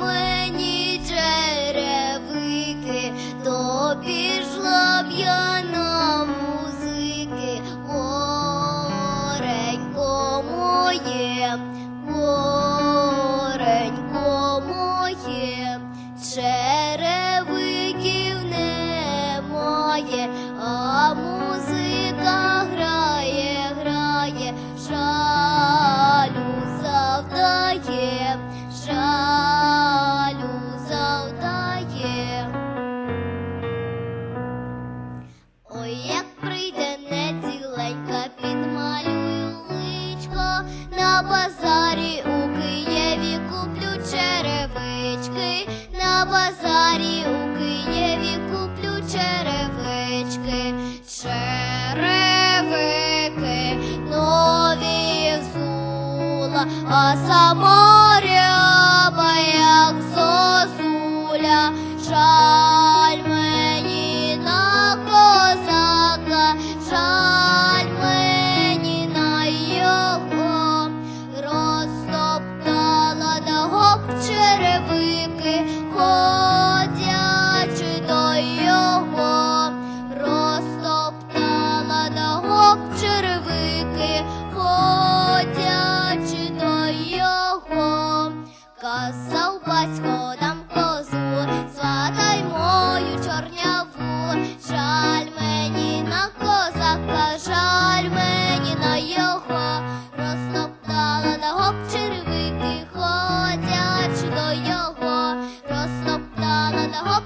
мені черевики, то пішла б музики, горенько моє, моє, черевиків немає, а музика грає, грає, на базарі у Києві куплю черевички, на базарі у Києві куплю черевички, черевики нові взула, а сама ряба, як зозуля, казав батько дам козу, сватай мою чорняву, жаль мені на козака, жаль мені на його, розтоптала на гоп червики, ходячи до його, розтоптала на гоп